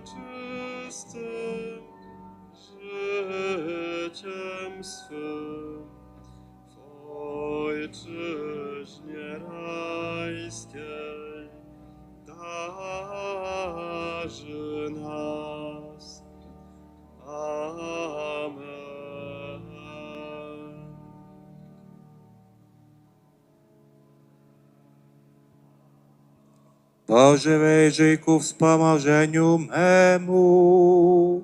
czystym życiem swym Wejrzyj ku wspomożeniu memu.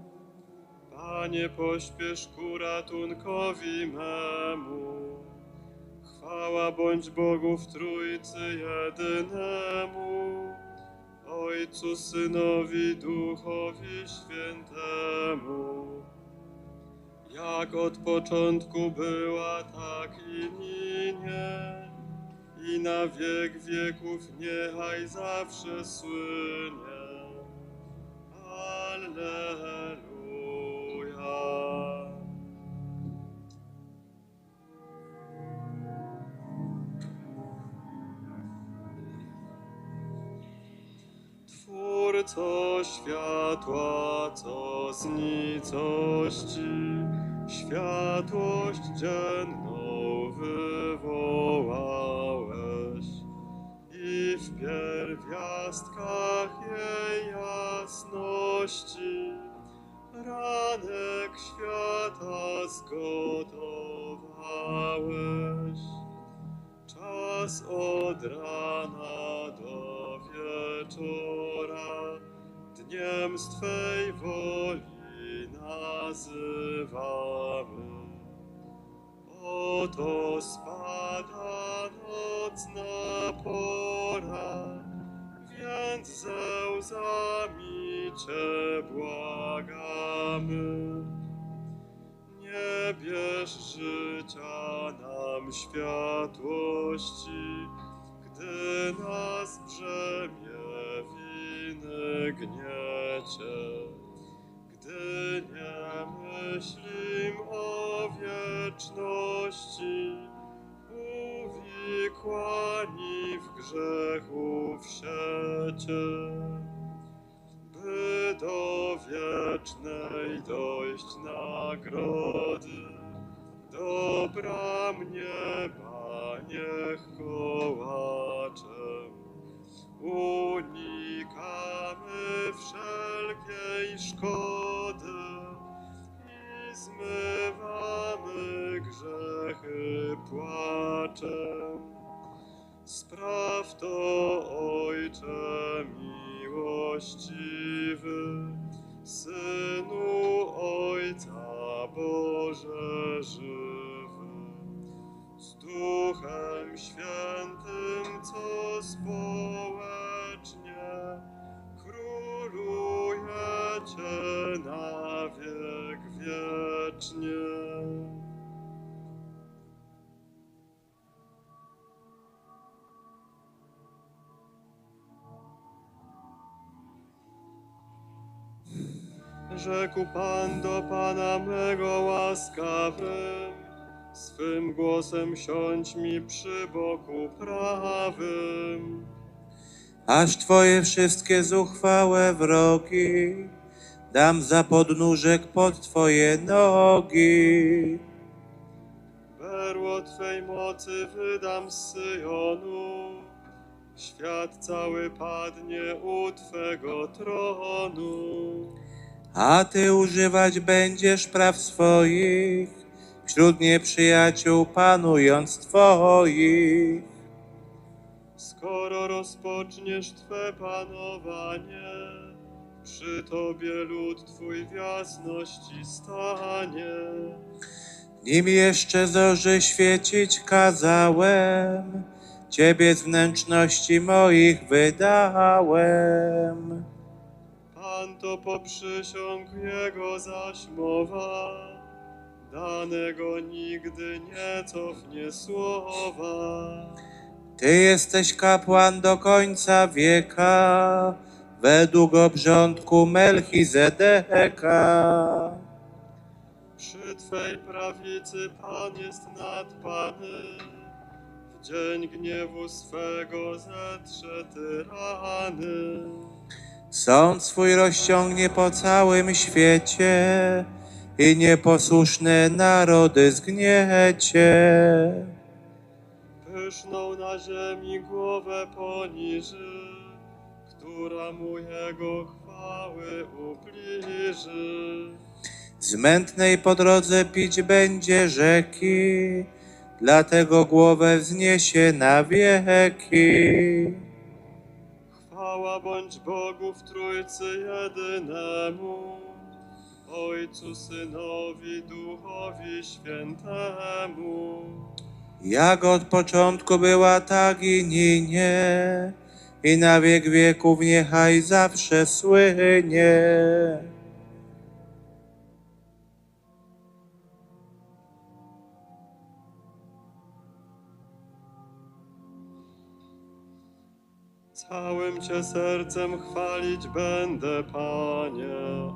Panie, pośpiesz ku ratunkowi memu. Chwała bądź Bogu w Trójcy jedynemu, Ojcu, Synowi, Duchowi Świętemu. Jak od początku była, tak i minie, i na wiek wieków niechaj zawsze słynie. Alleluja. Twórco światła, co z nicości światłość dzienną wywołałeś w pierwiastkach jej jasności ranek świata zgotowałeś. Czas od rana do wieczora dniem z Twej woli nazywamy. Oto spada nocna pora, więc ze łzami Cię błagamy. Nie bierz życia nam światłości, gdy nas brzemię winy gniecie. Gdy nie myślim o wieczności, uwikłani w grzechu w siecie by do wiecznej dojść nagrody. Dobra nieba niech kołaczem. Unikamy wszelkiej szkody i zmywamy grzechy płaczem. Spraw to, Ojcze miłościwy, Synu Ojca Boże żywy, z Duchem Świętym, co społecznie królujecie na wiek wiecznie. Rzekł Pan do Pana mego łaskawym, swym głosem siądź mi przy boku prawym. Aż Twoje wszystkie zuchwałe wrogi dam za podnóżek pod Twoje nogi. Berło Twej mocy wydam z Syjonu, świat cały padnie u Twego tronu. A Ty używać będziesz praw swoich wśród nieprzyjaciół panując Twoich. Skoro rozpoczniesz Twe panowanie, przy Tobie lud Twój w jasności stanie. Nim jeszcze zorzy świecić kazałem, Ciebie z wnętrzności moich wydałem. Pan to poprzysiągł Jego zaś mowa, danego nigdy nie cofnie słowa. Ty jesteś kapłan do końca wieka, według obrządku Melchizedeka. Przy Twej prawicy Pan jest nadpany, w dzień gniewu swego zetrze tyrany. Sąd swój rozciągnie po całym świecie i nieposłuszne narody zgniecie. Pyszną na ziemi głowę poniży, która mu jego chwały ubliży. Z mętnej po drodze pić będzie rzeki, dlatego głowę wzniesie na wieki. Chwała bądź Bogu w Trójcy jedynemu, Ojcu, Synowi, Duchowi Świętemu. Jak od początku była, tak i ninie, i na wiek wieków niechaj zawsze słynie. Całym Cię sercem chwalić będę, Panie.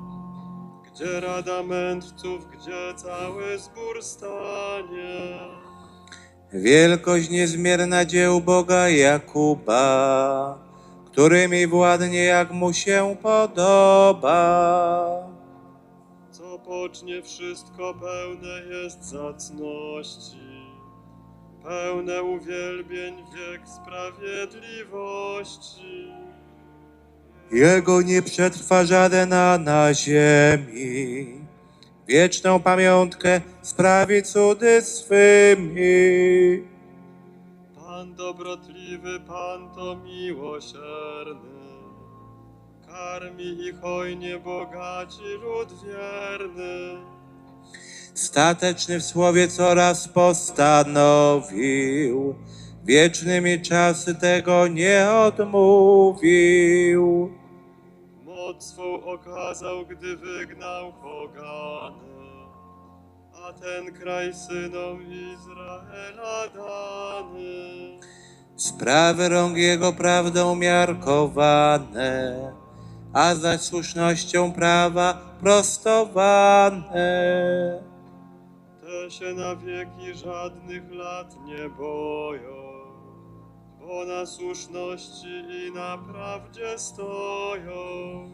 Gdzie rada mędrców, gdzie cały zbór stanie. Wielkość niezmierna dzieł Boga Jakuba, którymi władnie jak mu się podoba. Co pocznie wszystko pełne jest zacności, pełne uwielbień wiek sprawiedliwości. Jego nie przetrwa żadna na ziemi. Wieczną pamiątkę sprawi cudy swymi. Pan dobrotliwy, Pan to miłosierny, karmi i hojnie bogaci lud wierny. Stateczny w słowie coraz postanowił, wiecznymi czasy tego nie odmówił. Moc swą okazał, gdy wygnał pogany, a ten kraj synom Izraela dany. Sprawy rąk jego prawdą miarkowane, a zaś słusznością prawa prostowane. Te się na wieki żadnych lat nie boją, bo na słuszności i na prawdzie stoją.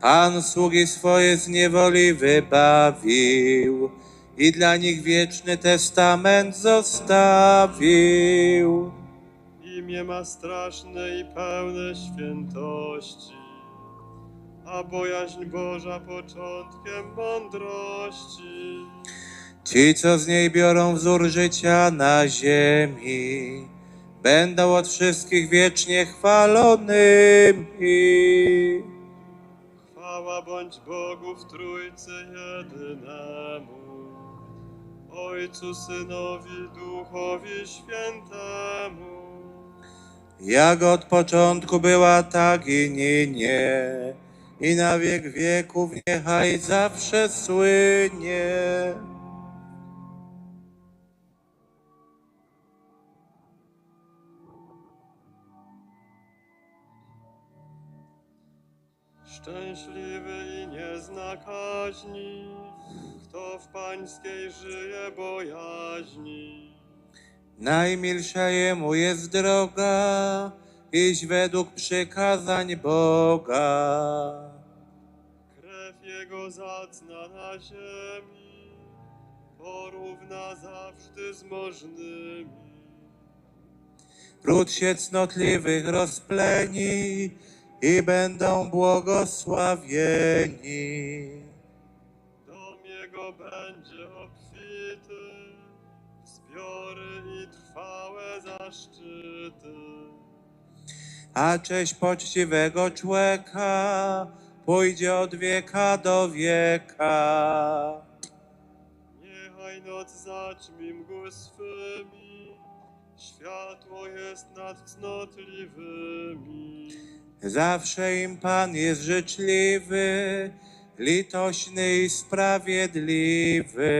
Pan sługi swoje z niewoli wybawił i dla nich wieczny testament zostawił. Imię ma straszne i pełne świętości, a bojaźń Boża początkiem mądrości. Ci, co z niej biorą wzór życia na ziemi, będą od wszystkich wiecznie chwalonymi. Chwała bądź Bogu w Trójcy jedynemu, Ojcu, Synowi, Duchowi Świętemu. Jak od początku była, tak i ninie, i na wiek wieków niechaj zawsze słynie. Szczęśliwy i nie zna kaźni, kto w pańskiej żyje bojaźni. Najmilsza jemu jest droga, iść według przykazań Boga. Krew jego zacna na ziemi, porówna zawsze z możnymi. Ród się cnotliwych rozpleni i będą błogosławieni. Dom jego będzie obfity, zbiory i trwałe zaszczyty. A cześć poczciwego człowieka pójdzie od wieka do wieka. Niechaj noc zaćmi mgły swymi, światło jest nad cnotliwymi. Zawsze im Pan jest życzliwy, litośny i sprawiedliwy.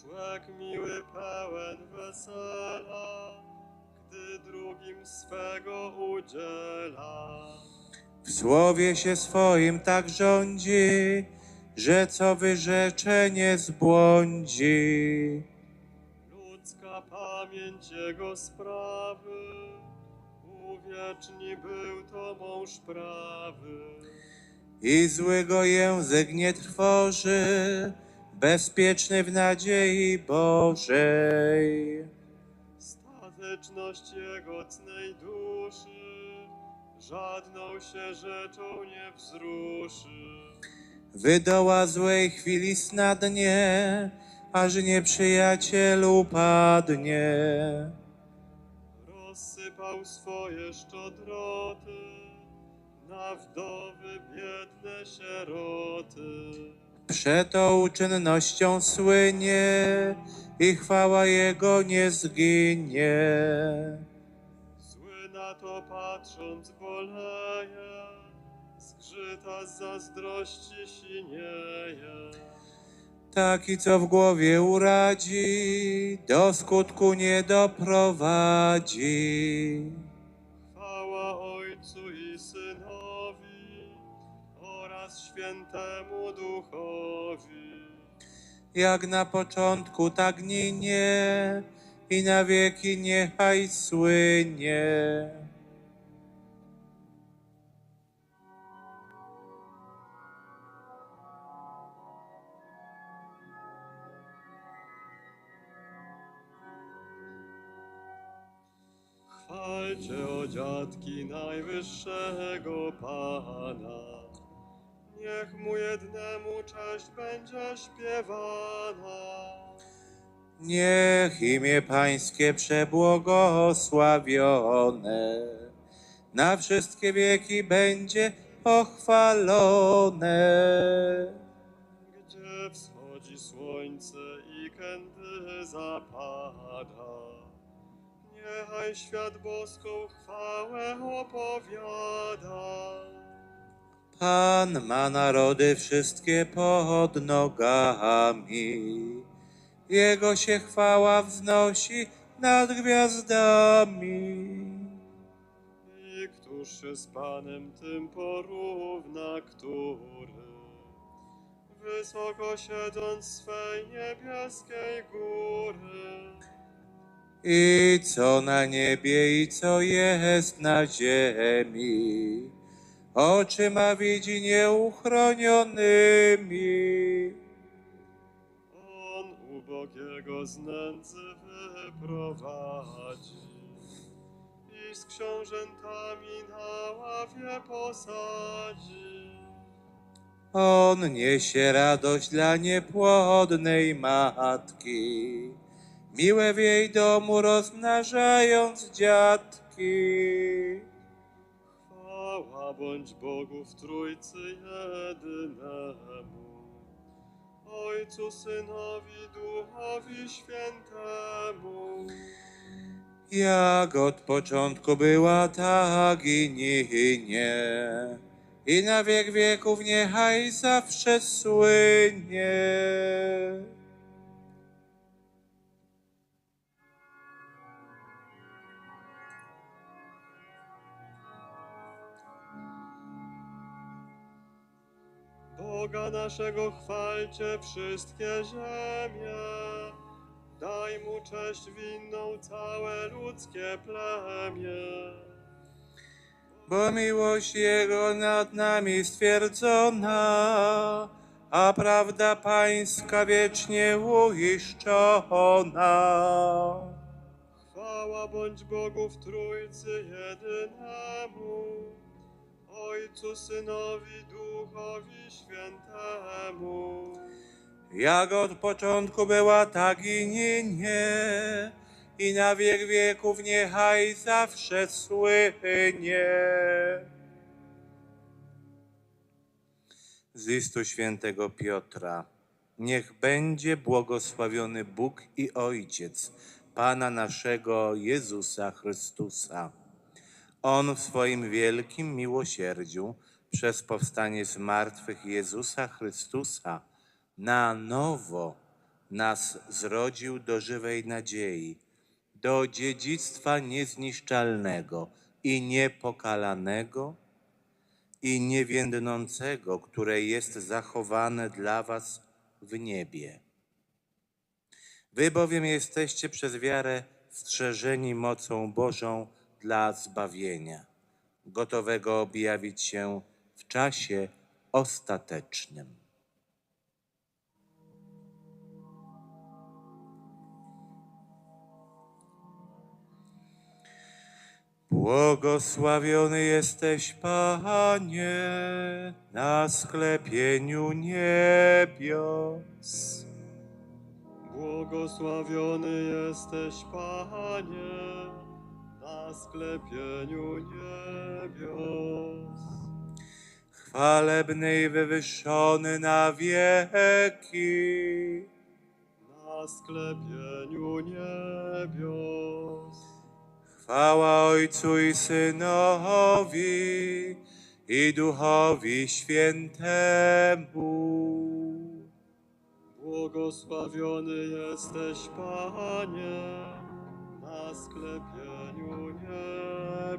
Człowiek miły pełen wesela, gdy drugim swego udziela. W słowie się swoim tak rządzi, że co wyrzecze nie zbłądzi. Ludzka pamięć jego sprawy wieczni był to mąż prawy. i złego język nie trwoży, bezpieczny w nadziei Bożej. Stateczność jego cnej duszy, żadną się rzeczą nie wzruszy. Wydoła złej chwili snadnie, aż nieprzyjaciel upadnie. Rozsypał swoje szczodroty na wdowy biedne sieroty. Przeto uczynnością słynie i chwała Jego nie zginie. Zły na to patrząc boleje, zgrzyta z zazdrości sinieje. Taki, co w głowie uradzi, do skutku nie doprowadzi. Chwała Ojcu i Synowi oraz Świętemu Duchowi. Jak na początku, tak nie i na wieki niechaj słynie. Chwalcie o dziadki najwyższego Pana. Niech mu jednemu cześć będzie śpiewana. Niech imię Pańskie przebłogosławione na wszystkie wieki będzie pochwalone. Gdzie wschodzi słońce i kędy zapada. Niechaj świat boską chwałę opowiada. Pan ma narody wszystkie pod nogami. Jego się chwała wznosi nad gwiazdami. I któż się z Panem tym porówna, który wysoko siedząc swej niebieskiej góry. I co na niebie, i co jest na ziemi, oczyma widzi nieuchronionymi. On ubogiego z nędzy wyprowadzi i z książętami na ławie posadzi. On niesie radość dla niepłodnej matki, miłe w jej domu rozmnażając dziatki. Chwała bądź Bogu w Trójcy jedynemu, Ojcu, Synowi, Duchowi Świętemu. Jak od początku była, tak i nie. I na wiek wieków niechaj zawsze słynie. Boga naszego chwalcie wszystkie ziemie. Daj mu cześć winną całe ludzkie plemię. Bo miłość Jego nad nami stwierdzona, a prawda Pańska wiecznie uiszczona. Chwała bądź Bogu w Trójcy jedynemu, Ojcu, Synowi, Duchowi Świętemu. Jak od początku była, tak i nie, i na wiek wieków niechaj zawsze słynie. Z listu świętego Piotra. Niech będzie błogosławiony Bóg i Ojciec Pana naszego Jezusa Chrystusa. On w swoim wielkim miłosierdziu przez powstanie z martwych Jezusa Chrystusa na nowo nas zrodził do żywej nadziei, do dziedzictwa niezniszczalnego i niepokalanego i niewiędnącego, które jest zachowane dla was w niebie. Wy bowiem jesteście przez wiarę strzeżeni mocą Bożą dla zbawienia, gotowego objawić się w czasie ostatecznym. Błogosławiony jesteś, Panie, na sklepieniu niebios. Błogosławiony jesteś, Panie, na sklepieniu niebios. Chwalebny i wywyższony na wieki. Na sklepieniu niebios. Chwała Ojcu i Synowi i Duchowi Świętemu. Błogosławiony jesteś, Panie, na sklepieniu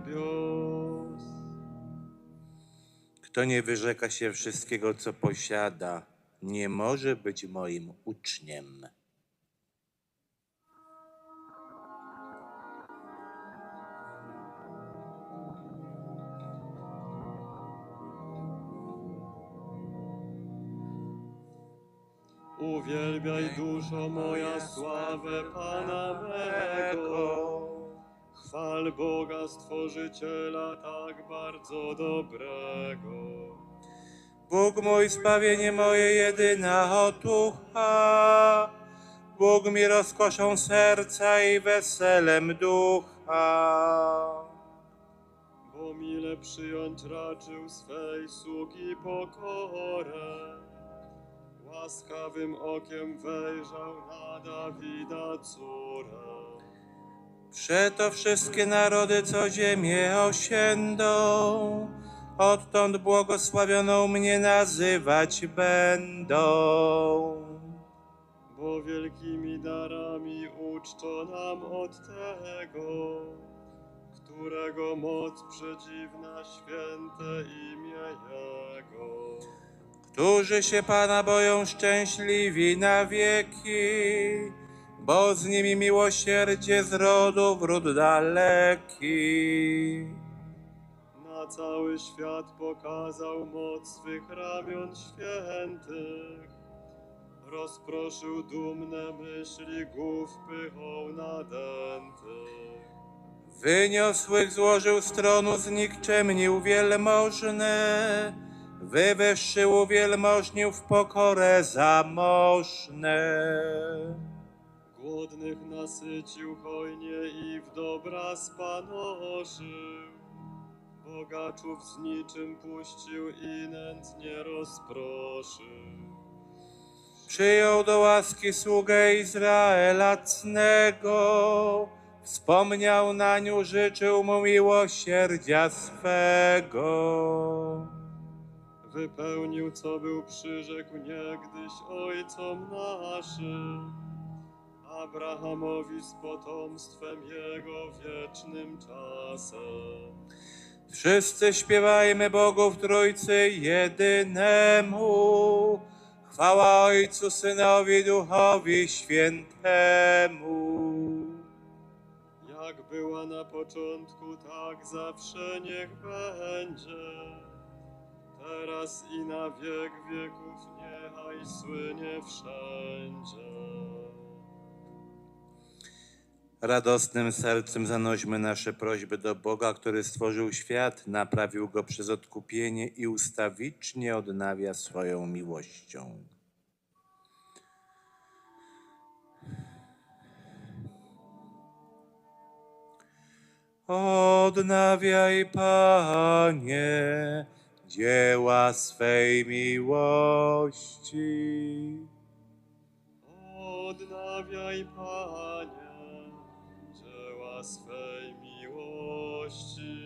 niebios. Kto nie wyrzeka się wszystkiego, co posiada, nie może być moim uczniem. Uwielbiaj duszo moja sławę Pana mego. Chwal Boga Stworzyciela tak bardzo dobrego. Bóg mój, zbawienie moje, jedyna otucha. Bóg mi rozkoszą serca i weselem ducha. Bo mile przyjąć raczył swej sługi pokorę. Łaskawym okiem wejrzał na Dawida córę. Przeto wszystkie narody, co ziemię osiędą, odtąd błogosławioną mnie nazywać będą. Bo wielkimi darami uczczo nam od tego, którego moc przedziwna święte imię Jego. Którzy się Pana boją szczęśliwi na wieki, bo z nimi miłosierdzie z rodu w ród daleki. Na cały świat pokazał moc swych ramion świętych. Rozproszył dumne myśli głów pychą nadętych. Wyniosłych złożył z tronu, znikczemnił wielmożne, wywyższył uwielmożnił w pokorę zamożne. Głodnych nasycił hojnie i w dobra spanoszył. Bogaczów z niczym puścił i nędznie rozproszył. Przyjął do łaski sługę Izraela cnego, wspomniał nań, życzył mu miłosierdzia swego. Wypełnił, co był przyrzekł niegdyś ojcom naszym, Abrahamowi z potomstwem jego wiecznym czasem. Wszyscy śpiewajmy Bogu w Trójcy jedynemu. Chwała Ojcu, Synowi, Duchowi Świętemu. Jak była na początku, tak zawsze niech będzie. Teraz i na wiek wieków niechaj słynie wszędzie. Radosnym sercem zanośmy nasze prośby do Boga, który stworzył świat, naprawił go przez odkupienie i ustawicznie odnawia swoją miłością. Odnawiaj, Panie, dzieła swej miłości. Odnawiaj, Panie, swej miłości.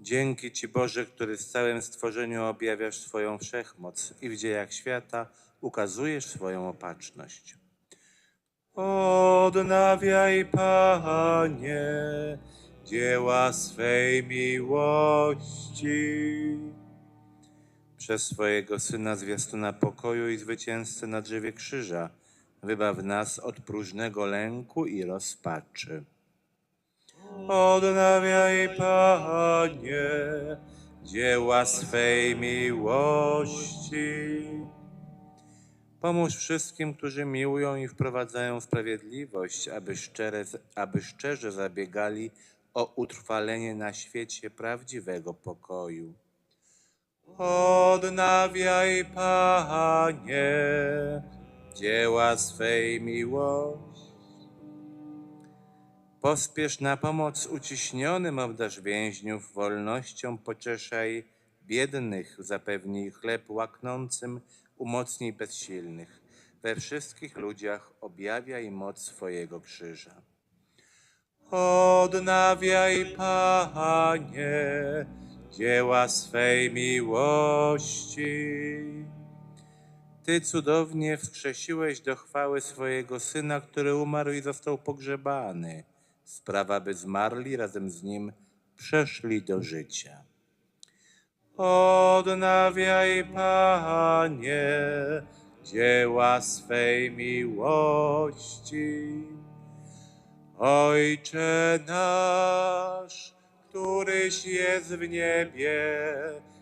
Dzięki Ci Boże, który w całym stworzeniu objawiasz swoją wszechmoc i w dziejach świata ukazujesz swoją opatrzność. Odnawiaj, Panie, dzieła swej miłości. Przez swojego Syna zwiastuna pokoju i zwycięzcę na drzewie krzyża, wybaw nas od próżnego lęku i rozpaczy. Odnawiaj, Panie, dzieła swej miłości. Pomóż wszystkim, którzy miłują i wprowadzają sprawiedliwość, aby, szczere, aby szczerze zabiegali o utrwalenie na świecie prawdziwego pokoju. Odnawiaj, Panie, dzieła swej miłości. Pospiesz na pomoc uciśnionym, obdarz więźniów wolnością, pocieszaj biednych, zapewnij chleb łaknącym, umocnij bezsilnych. We wszystkich ludziach objawiaj moc swojego krzyża. Odnawiaj, Panie, dzieła swej miłości. Ty cudownie wskrzesiłeś do chwały swojego Syna, który umarł i został pogrzebany. Sprawa, by zmarli razem z Nim przeszli do życia. Odnawiaj, Panie, dzieła swej miłości. Ojcze nasz, któryś jest w niebie,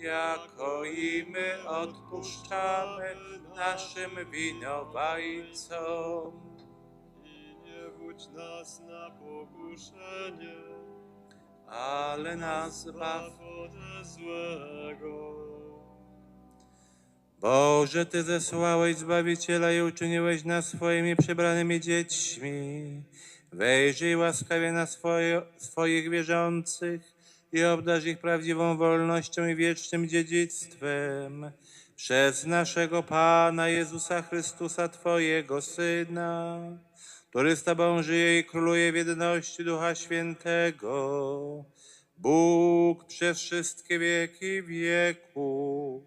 jako i my odpuszczamy naszym winowajcom. i nie wódź nas na pokuszenie, Ale nas zbaw baw ode złego. Boże, Ty zesłałeś Zbawiciela i uczyniłeś nas swoimi przybranymi dziećmi. Wejrzyj łaskawie na swoje, swoich wierzących i obdarz ich prawdziwą wolnością i wiecznym dziedzictwem. Przez naszego Pana Jezusa Chrystusa, Twojego Syna, który z Tobą żyje i króluje w jedności Ducha Świętego. Bóg przez wszystkie wieki wieków.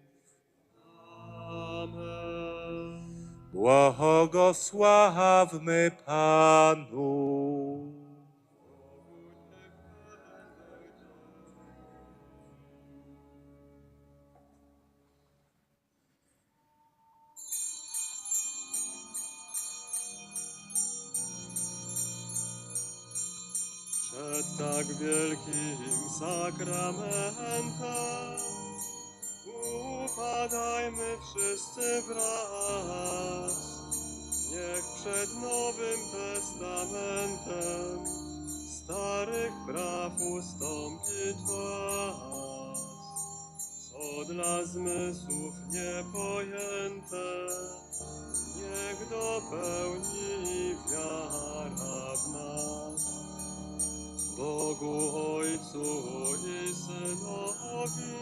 Amen. Błogosławmy Panu. Tak wielkim sakramentem upadajmy wszyscy wraz. Niech przed Nowym Testamentem starych praw ustąpi czas. Co dla zmysłów niepojęte, niech dopełni wiara w nas. Bogu Ojcu i Synowi,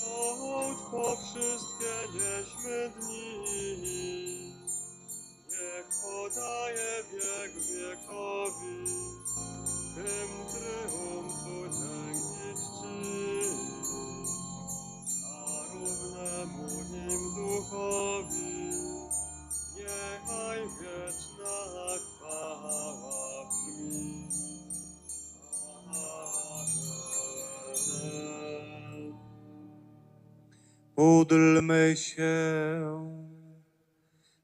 hołd po wszystkie nieśmy dni. Niech podaje wiek wiekowi, Módlmy się.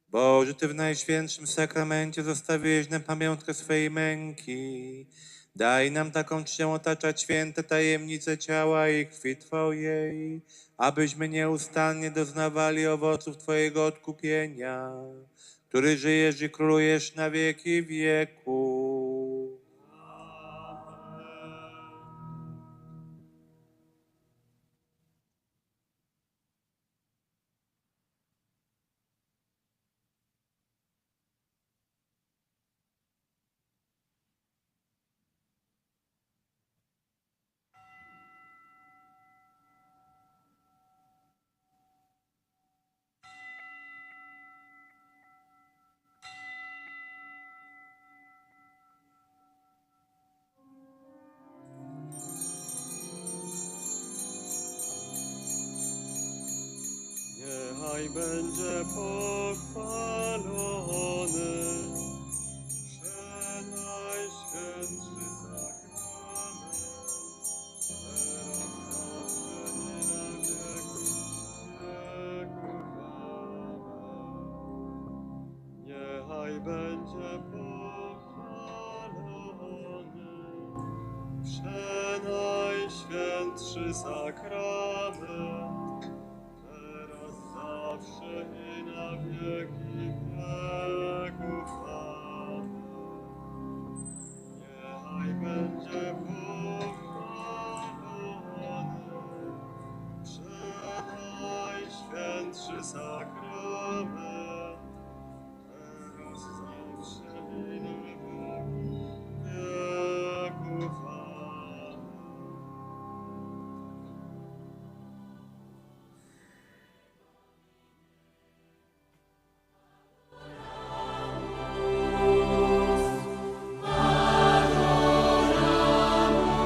Boże, Ty w Najświętszym Sakramencie zostawiłeś nam pamiątkę swej męki. Daj nam taką czcią otaczać święte tajemnice ciała i krwi Twojej, abyśmy nieustannie doznawali owoców Twojego odkupienia, który żyjesz i królujesz na wieki wieku. Niechaj będzie pochwalony. Przenajświętszy sakrament, teraz zawsze i na wieki wieków. Amen. Niechaj będzie pochwalony Przenajświętszy sakrament,